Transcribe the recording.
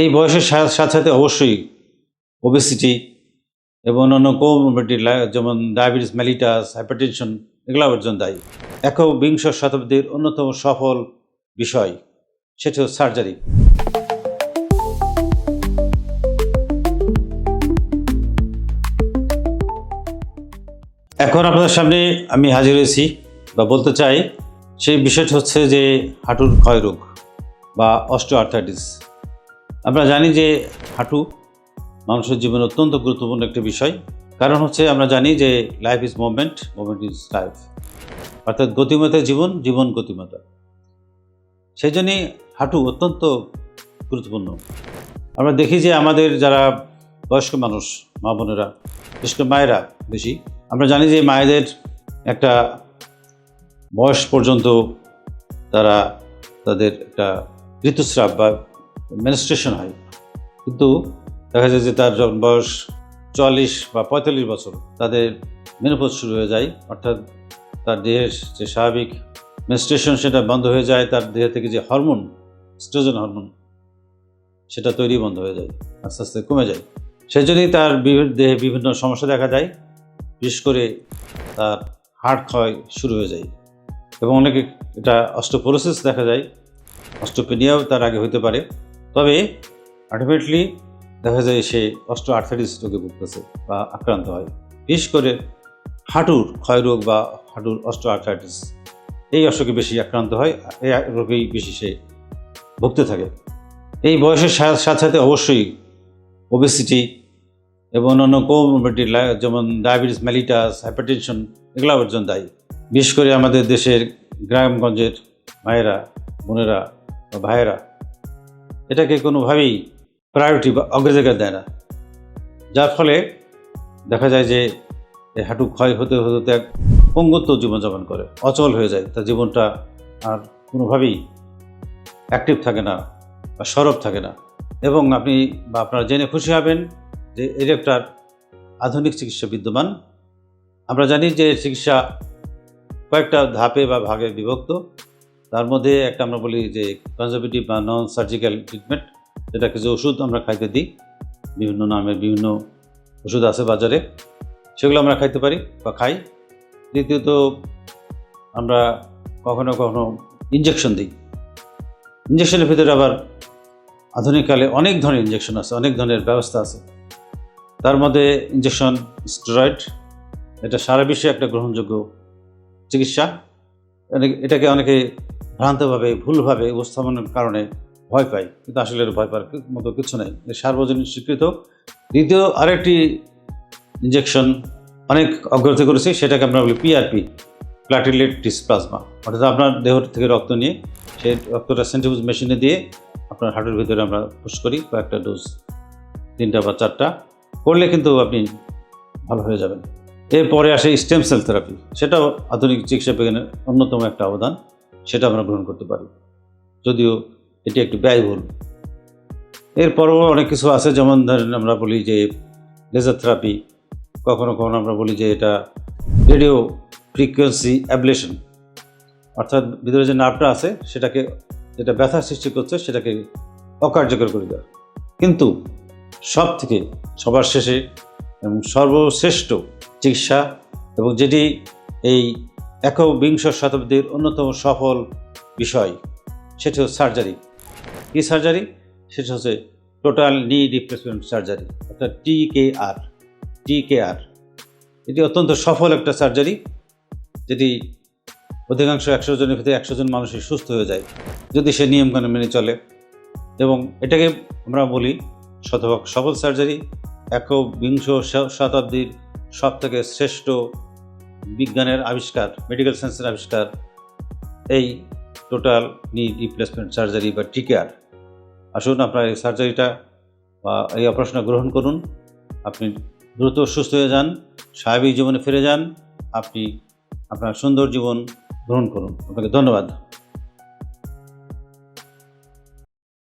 এই বয়সের সাথে সাথে অবশ্যই ওবেসিটি এবং অন্যান্য কোমোবিটি যেমন ডায়াবেটিস ম্যালিটাস হাইপারটেনশন এগুলো অর্জন দায়ী। একবিংশ শতাব্দীর অন্যতম সফল বিষয়, সেটি সার্জারি এখন আপনাদের সামনে আমি হাজির হয়েছি, বা বলতে চাই, সেই বিষয়টি হচ্ছে যে হাঁটুর ক্ষয়রোগ বা অস্টো আর্থাইটিস আমরা জানি যে হাঁটু মানুষের জীবনে অত্যন্ত গুরুত্বপূর্ণ একটি বিষয়। কারণ হচ্ছে আমরা জানি যে life is movement movement is life অর্থাৎ গতিমতা জীবন জীবন গতিমতা। সেই জন্যই হাঁটু অত্যন্ত গুরুত্বপূর্ণ। আমরা দেখি যে আমাদের যারা বয়স্ক মানুষ, মা বোনেরা, বিশেষ করে মায়েরা বেশি, আমরা জানি যে মায়েদের একটা বয়স পর্যন্ত তারা তাদের একটা ঋতুস্রাব বা মেনস্ট্রেশন হয়। কিন্তু দেখা যায় যে তার যখন বয়স চুয়াল্লিশ বা পঁয়তাল্লিশ বছর, তাদের মেনোপোজ শুরু হয়ে যায়। অর্থাৎ তার দেহের যে স্বাভাবিক মেনস্ট্রেশন সেটা বন্ধ হয়ে যায়। তার দেহ থেকে যে হরমোন স্ট্রোজেন হরমোন সেটা তৈরি বন্ধ হয়ে যায়, আস্তে আস্তে কমে যায়। সেই জন্যই তার বিভি- দেহে বিভিন্ন সমস্যা দেখা যায়। বিশেষ করে তার হাড় ক্ষয় শুরু হয়ে যায় এবং অনেকে এটা অস্টোপোরোসিস দেখা যায়। অস্টোপেনিয়াও তার আগে হতে পারে। তবে আলটিমেটলি দেখা যায় সে অস্টো আর্থাইটিস রোগে ভুগতেছে বা আক্রান্ত হয়। বিশেষ করে হাঁটুর ক্ষয়রোগ বা হাঁটুর অস্টো আর্থাইটিস এই অসুখে বেশি আক্রান্ত হয়, এই রোগেই বেশি সে ভুগতে থাকে। এই বয়সের সাথে সাথে অবশ্যই ওবেসিটি এবং অন্যান্য কোমোবিটি যেমন ডায়াবেটিস মেলিটাস হাইপারটেনশন এগুলো ওর জন্য দায়ী। বিশেষ করে আমাদের দেশের গ্রামগঞ্জের মায়েরা, বোনেরা বা ভাইয়েরা এটাকে কোনোভাবেই প্রায়োরিটি বা অগ্রাধিকার দেয় না। যার ফলে দেখা যায় যে হাঁটু ক্ষয় হতে হতে হতে এক পঙ্গুত্ব জীবনযাপন করে, অচল হয়ে যায়। তার জীবনটা আর কোনোভাবেই অ্যাক্টিভ থাকে না বা সরব থাকে না। এবং আপনি বা আপনারা জেনে খুশি হবেন যে এর একটা আধুনিক চিকিৎসা বিদ্যমান। আমরা জানি যে চিকিৎসা কয়েকটা ধাপে বা ভাগে বিভক্ত। তার মধ্যে একটা আমরা বলি যে কনজারভেটিভ বা নন সার্জিক্যাল ট্রিটমেন্ট যেটা কিছু ওষুধ আমরা খাইতে দিই, বিভিন্ন নামের বিভিন্ন ওষুধ আছে বাজারে, সেগুলো আমরা খাইতে পারি বা খাই। দ্বিতীয়ত, আমরা কখনো কখনো ইঞ্জেকশন দিই। ইঞ্জেকশনের ভিতরে আবার আধুনিককালে অনেক ধরনের ইঞ্জেকশন আছে, অনেক ধরনের ব্যবস্থা আছে। তার মধ্যে ইঞ্জেকশন স্টেরয়েড এটা সারা বিশ্বে একটা গ্রহণযোগ্য চিকিৎসা। এটাকে অনেকে ভ্রান্তভাবে, ভুলভাবে উপস্থাপনের কারণে ভয় পায় কিন্তু আসলে ভয় পাওয়ার মতো কিছু নেই। সার্বজনীন স্বীকৃত। দ্বিতীয়, আরেকটি ইঞ্জেকশন অনেক অগ্রগতি করেছে। সেটাকে আমরা বলি পিআরপি প্লাটিলেট ডিসপ্লাজমা অর্থাৎ আপনার দেহ থেকে রক্ত নিয়ে সেই রক্তটা সেন্ট্রিফিউজ মেশিনে দিয়ে আপনার হার্টের ভিতরে আমরা পুশ করি কয়েকটা ডোজ তিনটা বা চারটা। করলে কিন্তু আপনি ভালো হয়ে যাবেন। এরপরে আসে স্টেম সেল থেরাপি সেটাও আধুনিক চিকিৎসা বিজ্ঞানের অন্যতম একটা অবদান। সেটা আমরা গ্রহণ করতে পারি। যদিও এটি একটু ব্যয়বহুল। এরপরও অনেক কিছু আছে, যেমন ধরেন আমরা বলি যে লেজার থেরাপি কখনো কখনো আমরা বলি যে এটা রেডিও ফ্রিকোয়েন্সি অ্যাবলেশন অর্থাৎ ভিতরে যে নার্ভটা আছে সেটাকে, যেটা ব্যথা সৃষ্টি করছে সেটাকে অকার্যকর করে দেওয়া কিন্তু সব থেকে সবার শেষে এবং সর্বশ্রেষ্ঠ চিকিৎসা এবং যেটি এই একবিংশ শতাব্দীর অন্যতম সফল বিষয়, সেটি হচ্ছে সার্জারি। কী সার্জারি? সেটা হচ্ছে টোটাল নি রিপ্লেসমেন্ট সার্জারি, অর্থাৎ টি কে আর, টি কে আর। এটি অত্যন্ত সফল একটা সার্জারি, যেটি অধিকাংশ একশো জনের ভিতরে একশো জন মানুষই সুস্থ হয়ে যায়, যদি সে নিয়মকানুন মেনে চলে। এবং এটাকে আমরা বলি শতভাগ সফল সার্জারি একবিংশ শতাব্দীর সবথেকে শ্রেষ্ঠ বিজ্ঞানের আবিষ্কার মেডিকেল সায়েন্সের আবিষ্কার, এই টোটাল নি রিপ্লেসমেন্ট সার্জারি বা টিকেয়ার আসুন আপনার এই সার্জারিটা বা এই অপারেশনটা গ্রহণ করুন। আপনি দ্রুত সুস্থ হয়ে যান, স্বাভাবিক জীবনে ফিরে যান, আপনি আপনার সুন্দর জীবন গ্রহণ করুন। আপনাকে ধন্যবাদ।